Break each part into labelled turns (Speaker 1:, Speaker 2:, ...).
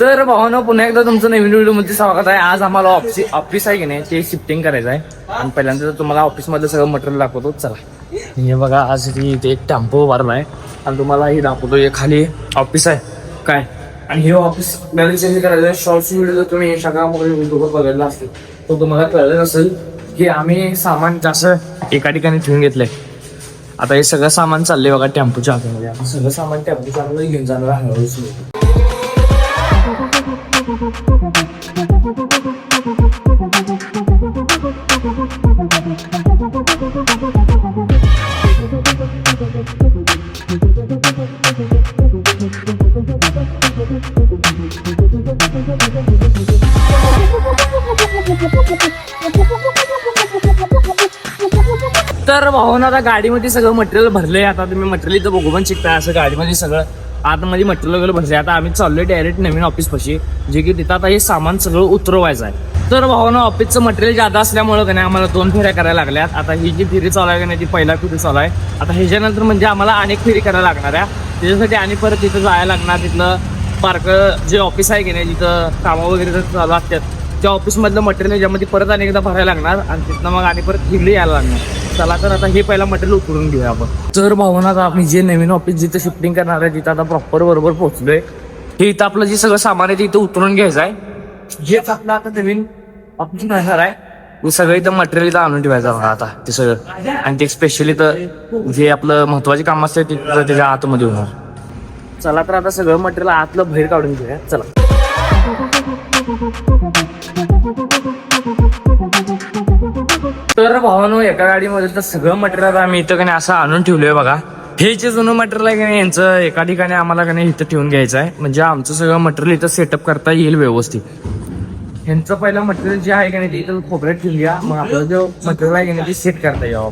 Speaker 1: तर भावानं पुन्हा एकदा तुमचं नवीन व्हिडिओमध्ये स्वागत आहे. आज आम्हाला ऑफिस ऑफिस आहे की नाही ते शिफ्टिंग करायचं आहे. आणि पहिल्यांदा तर तुम्हाला ऑफिसमधलं सगळं मटेरियल दाखवतो. चला. हे बघा आज इथे इथे एक टेम्पो उभारला आहे आणि तुम्हाला हे दाखवतो हे खाली ऑफिस आहे. काय? आणि हे ऑफिस आपल्याला चेंज करायचं आहे शॉर्ट व्हिडिओ जर तुम्ही इंस्टाग्रामवर युट्यूबवर बघितला असेल तर तुम्हाला कळलं असेल की आम्ही सामान जास्त एका ठिकाणी ठेवून घेतलंय. आता हे सगळं सामान चाललंय बघा टेम्पोच्या आतमध्ये. आपण सगळं सामान टेम्पोच्या आतमध्ये घेऊन जाणार आहे हळूहळू तर भाऊन आता गाडीमध्ये सगळं मटेरियल भरलंय. आता तुम्ही मटेरियल इथं बघू पण शिकताय असं गाडीमध्ये सगळं आतमध्ये मटेरियल वगैरे भरले. आता आम्ही चाललोय डायरेक्ट नवीन ऑफिस पाशी जे की तिथं आता हे सामान सगळं उतरवायचं आहे. तर भाऊनं ऑफिसचं मटेरियल जादा असल्यामुळं का नाही आम्हाला दोन फेऱ्या करायला लागल्यात. आता ही जी फेरी चालू आहे का नाही ती पहिला फेरी चालू आहे. आता ह्याच्यानंतर म्हणजे आम्हाला अनेक फेरी करायला लागणार आहे. त्याच्यासाठी आणि परत तिथं जायला लागणार. तिथलं पार्क जे ऑफिस आहे की नाही जिथं कामं वगैरे जर चालू असतात त्या ऑफिसमधलं मटेरियल याच्यामध्ये परत अनेकदा भरायला लागणार. आणि तिथनं मग आणि परत हिरली यायला लागणार. चला तर आता हे पहिला मटेरियल उतरून घेऊया आपण. तर भावना आता आम्ही जे नवीन ऑफिस जिथं शिफ्टिंग करणार आहे तिथं आता प्रॉपर बरोबर पोहोचलोय. हे इथं आपलं जे सगळं सामान आहे ते इथं उतरून घ्यायचं आहे. हेच आपलं आता नवीन ऑफिस राहणार आहे. सगळं इथं मटेरियल इथं आणून ठेवायचं आता ते सगळं. आणि ते स्पेशली तर जे आपलं महत्त्वाचे काम असते ते तिथं त्याच्या आतमध्ये होणार. चला तर आता सगळं मटेरियल आतलं बाहेर काढून घेऊया. चला. तर भावानो एका गाडीमध्ये तर सगळं मटेरियल आम्ही इथं कणी नाही असं आणून ठेवलोय बघा. हे जे जुनं मटेरियल आहे की नाही यांचं एका ठिकाणी आम्हाला का नाही इथं ठेवून घ्यायचं आहे. म्हणजे आमचं सगळं मटेरियल इथं सेटअप करता येईल व्यवस्थित. ह्यांचं पहिलं मटेरियल जे आहे का नाही ते इथं खोबऱ्यात ठेवून घ्या. मग आपलं जो मटेरियल आहे का नाही ते सेट करता यावं.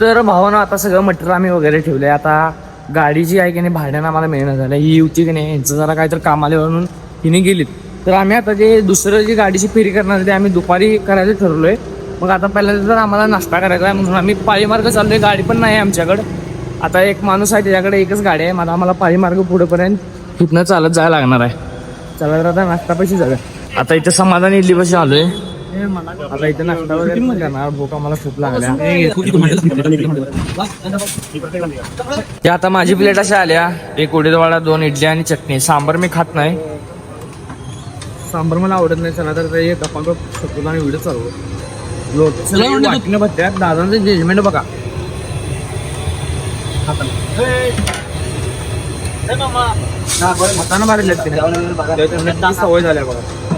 Speaker 1: तर भावानं आता सगळं मटेरियल आम्ही वगैरे ठेवलं आहे आता गाडी जी आहे की नाही भाड्यानं आम्हाला मिळणं झालं ही युवती की नाही यांचं जरा काहीतरी तर आले म्हणून हिने गेलीत. तर आम्ही आता जे दुसरं जी गाडीची फेरी करणार ते आम्ही दुपारी करायचं ठरलोय मग आता पहिल्यांदा तर आम्हाला नाश्ता करायचा आहे म्हणून आम्ही पाळीमार्ग आहे गाडी पण नाही आहे आमच्याकडं. आता एक माणूस आहे त्याच्याकडे एकच गाडी आहे. मला आम्हाला पाळीमार्ग पुढेपर्यंत तिथनं चालत जायला लागणार आहे. चला तर आता नाश्ता पैसे जाऊया. आता इथं समाधान इडली आलो आहे. आता इथं नाश्ता वगैरे पण करणार भूक आम्हाला खूप लागल्या ते आता माझी प्लेट अशा आल्या एक उडीदवाडा दोन इडली आणि चटणी सांबर मी खात नाही सांबर मला आवडत नाही चला तर ते गप्पा गप शकतो आणि व्हिडिओ चालू दादांचं जजमेंट बघा हातानं मारले सवय झाल्या बघा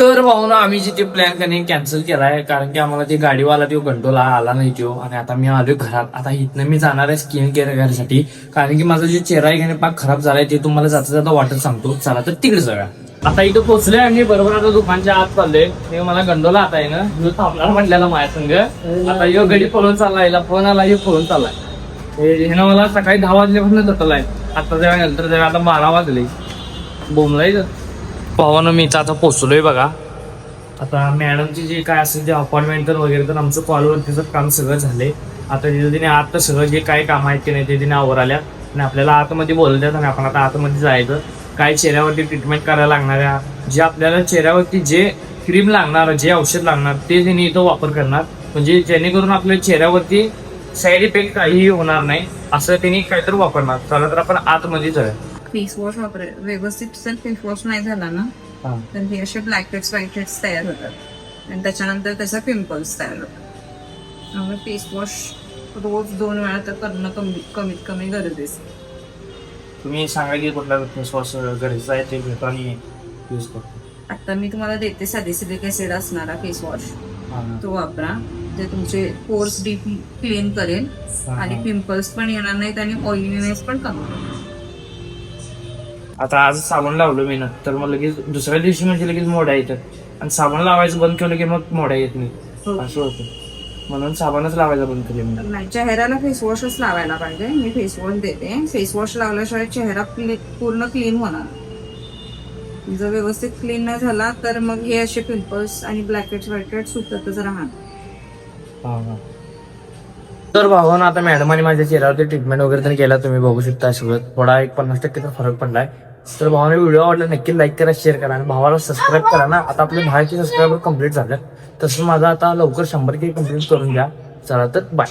Speaker 1: तर भाऊना आम्ही जिथे प्लॅन करणे कॅन्सल केलाय कारण की आम्हाला ते गाडीवाला तो गंडोला आला नाही तो आणि आता मी आलोय घरात. आता इथनं मी जाणार आहे स्किन केअर करण्यासाठी. कारण की माझा जे चेहरा आहे की पाक खराब झालाय ते तुम्हाला जाता जाता वाटत सांगतो. चला तर तिकडे जाऊया. आता इथं पोहोचले आणि बरोबर आता दुकानच्या आत चालले हे मला गंडोला आता आहे ना जो थांबणार म्हटलेला माझ्या संग. आता यो गडी पळून चालला याला फोन आला हे पळून चाललाय. हे- ना मला सकाळी दहा वाजल्यापासून जातलाय आता जेव्हा नंतर जेव्हा आता बारा वाजले. बोंबलाय भावानं मी तर आता पोचलोय बघा. आता मॅडमची जे काय असेल ते अपॉइंटमेंट तर वगैरे तर आमचं कॉलवरतीचं काम सगळं झाले आता तिथे तिने आत सगळं जे काय काम आहेत की नाही ते तिने आवर आल्या आणि आपल्याला आतमध्ये बोलतात आणि आपण आता आतमध्ये जायचं. काय चेहऱ्यावरती ट्रीटमेंट करायला लागणाऱ्या जे आपल्याला चेहऱ्यावरती जे क्रीम लागणार जे औषध लागणार ते तिने इथं वापर करणार. म्हणजे जेणेकरून आपल्या चेहऱ्यावरती साईड इफेक्ट काहीही होणार नाही असं तिने काहीतरी वापरणार. चला तर आपण आतमध्ये जाऊया.
Speaker 2: फेस वॉश वापरे व्यवस्थित जर फेस वॉश नाही झाला ना?
Speaker 1: हा.
Speaker 2: तर हे असे ब्लॅक हेड्स व्हाईट हेड्स तयार होतात आणि त्याच्यानंतर त्याचा पिंपल्स तयार होतात. त्यामुळे फेस वॉश रोज दोन वेळा तर करणं कमी कमीत कमी गरजेचं
Speaker 1: तुम्ही सांगा की कुठला फेसवॉश गरजेचा आहे ते आणि यूज करतो
Speaker 2: आता मी तुम्हाला देते सॅलिसिलिक ऍसिड असणारा फेस वॉश
Speaker 1: हा.
Speaker 2: तो वापरा. जे तुमचे पोर्स डीप क्लीन करेल
Speaker 1: हा.
Speaker 2: आणि पिंपल्स पण येणार नाहीत आणि ऑइलीनेस पण कमी होईल.
Speaker 1: आता आज साबण लावलं मी ना. तर मग लगेच दुसऱ्या दिवशी म्हणजे लगेच मोड्या येतात. आणि साबण लावायचं बंद केलं की मग मोड्या येत नाही असं होतं. म्हणून साबणच लावायचं बंद केले मी.
Speaker 2: नाही चेहऱ्याला फेस वॉशच लावायला पाहिजे. मी फेस वॉश देते. फेस वॉश लावल्याशिवाय चेहरा पूर्ण क्लीन होणार जर व्यवस्थित क्लीन नाही झाला तर मग हे असे पिंपल्स आणि ब्लॅकेट्स व्हाईटहेड्स सुटतच राहणार
Speaker 1: तर भावानं आता मॅडम आणि माझ्या चेहऱ्यावरती ट्रीटमेंट वगैरे तर केला तुम्ही बघू शकता सगळं. थोडा एक पन्नास टक्केचा फरक पडलाय. तर भावाने व्हिडिओ आवडला नक्की लाईक करा शेअर करा. आणि भावाला सबस्क्राईब करा ना. आता आपले भावाचे सबस्क्राईबर कंप्लीट झाले तसं माझं आता लवकर शंभर के कंप्लीट करून घ्या. चला तर बाय